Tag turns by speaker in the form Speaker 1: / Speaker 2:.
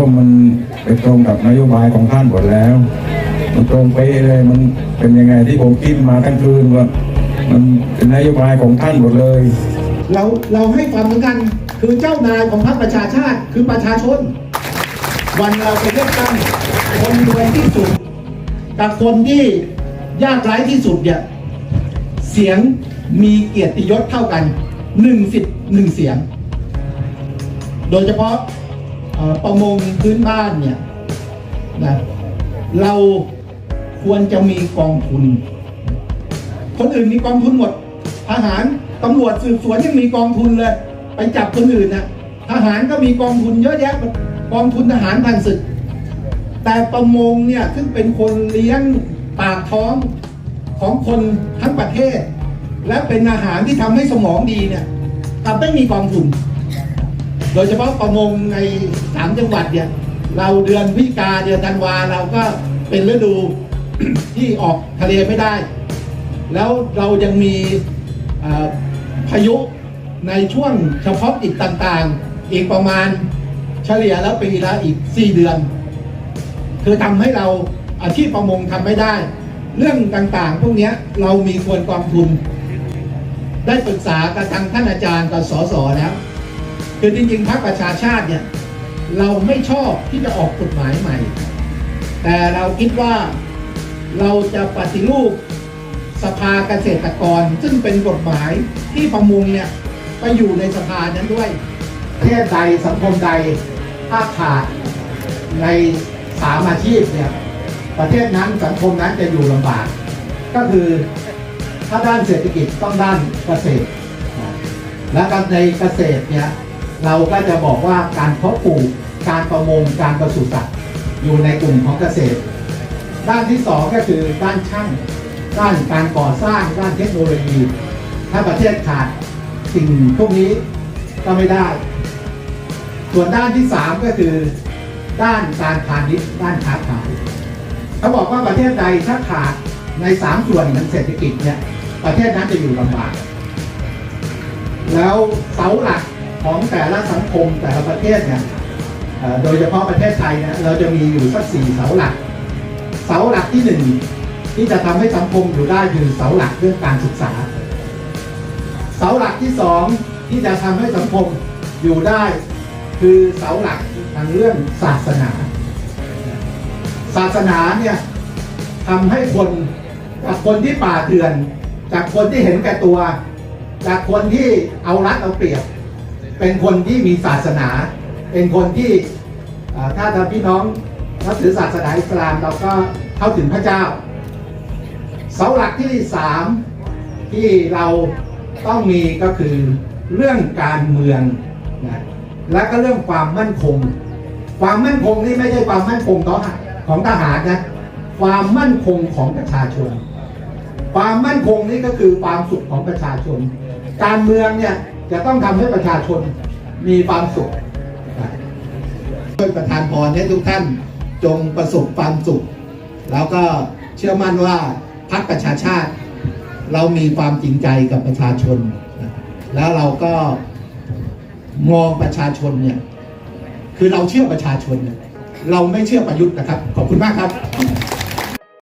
Speaker 1: ว่ามันไปตรงกับนโยบายของท่านหมดแล้ว มันตรงไปเลยมันเป็นยังไงที่ผมคิดมาทั้งคืนว่ามันเป็นนโยบายของท่านหมดเลย
Speaker 2: เราเราให้ความสำคัญคือเจ้านายของพรรคประชาชาติคือประชาชน วันเราไปเลือกตั้งคนรวยที่สุดกับคนที่ยากไร้ที่สุดเนี่ยเสียงมีเกียรติยศเท่ากันหนึ่งสิบหนึ่งเสียง โดยเฉพาะ ประมงพื้นบ้านเนี่ยนะเราควรจะมีกองทุน คนอื่นมีกองทุนหมดทหารตำรวจสืบสวนยังมีกองทุนเลย ไปจับคนอื่นนะทหารก็มีกองทุนเยอะแยะกองทุนทหารพันศึก แต่ประมงเนี่ยซึ่งเป็นคนเลี้ยงปากท้องของคนทั้งประเทศ และเป็นอาหารที่ทำให้สมองดีเนี่ยกลับไม่มีกองทุน โดยเฉพาะประมงในสามจังหวัดเนี่ยเราเดือนพิกาเดือนธันวาเราก็เป็นฤดูที่ออกทะเลไม่ได้ แล้วเรายังมีพายุในช่วงเฉพาะกิจต่างๆ อีกประมาณเฉลี่ยแล้วปีละอีก 4 เดือน คือทำให้เราอาชีพประมงทำไม่ได้ เรื่องต่างๆ พวกนี้เรามีควรกองทุน ได้ปรึกษากับทางท่านอาจารย์กับสสแล้ว คือจริงๆพรรคประชาชาติเนี่ยเราไม่ชอบที่จะออกกฎหมายใหม่ แต่เราคิดว่าเราจะปฏิรูปสภาเกษตรกร ซึ่งเป็นกฎหมายที่ประมงเนี่ยไปอยู่ในสภานั้นด้วยประเทศใดสังคมใดถ้าขาดในสามอาชีพเนี่ยประเทศนั้นสังคมนั้นจะอยู่ลำบาก ก็คือถ้าด้านเศรษฐกิจต้องด้านเกษตร และการในเกษตรเนี่ย เราก็จะบอกว่าการเพาะปลูก การประมง การปศุสัตว์อยู่ในกลุ่มของเกษตร ด้านที่สองก็คือด้านช่าง ด้านการก่อสร้าง ด้านเทคโนโลยี ถ้าประเทศขาดสิ่งพวกนี้ก็ไม่ได้ ส่วนด้านที่สามก็คือด้านการพาณิชย์ ด้านค้าขาย เขาบอกว่าประเทศใดถ้าขาดในสามส่วนของเศรษฐกิจเนี่ยประเทศนั้นจะอยู่ลำบาก แล้วเสาหลัก ของแต่ละสังคมแต่ละประเทศเนี่ยโดยเฉพาะประเทศไทยเนี่ยเราจะมีอยู่สักสี่เสาหลัก เสาหลักที่หนึ่งที่จะทำให้สังคมอยู่ได้คือเสาหลักเรื่องการศึกษา เสาหลักที่สองที่จะทำให้สังคมอยู่ได้คือเสาหลักทางเรื่องศาสนา ศาสนาเนี่ยทำให้คนจากคนที่ป่าเถื่อน จากคนที่เห็นแก่ตัว จากคนที่เอารัดเอาเปรียบ เป็นคนที่มีศาสนา เป็นคนที่ถ้าทาพี่น้องนับถือศาสนาอิสลามเราก็เข้าถึงพระเจ้า เสาหลักที่สามที่เราต้องมีก็คือเรื่องการเมืองนะและก็เรื่องความมั่นคง ความมั่นคงนี่ไม่ใช่ความมั่นคงของของทหารนะความมั่นคงของประชาชน ความมั่นคงนี่ก็คือความสุขของประชาชน การเมืองเนี่ย จะต้องทำให้ประชาชนมีความสุขช่วยประทานพรให้ทุกท่านจงประสบความสุข แล้วก็เชื่อมั่นว่าพรรคประชาชาติ เรามีความจริงใจกับประชาชน แล้วเราก็มองประชาชนเนี่ยคือเราเชื่อประชาชนเนี่ยเราไม่เชื่อประยุทธ์นะครับ ขอบคุณมากครับ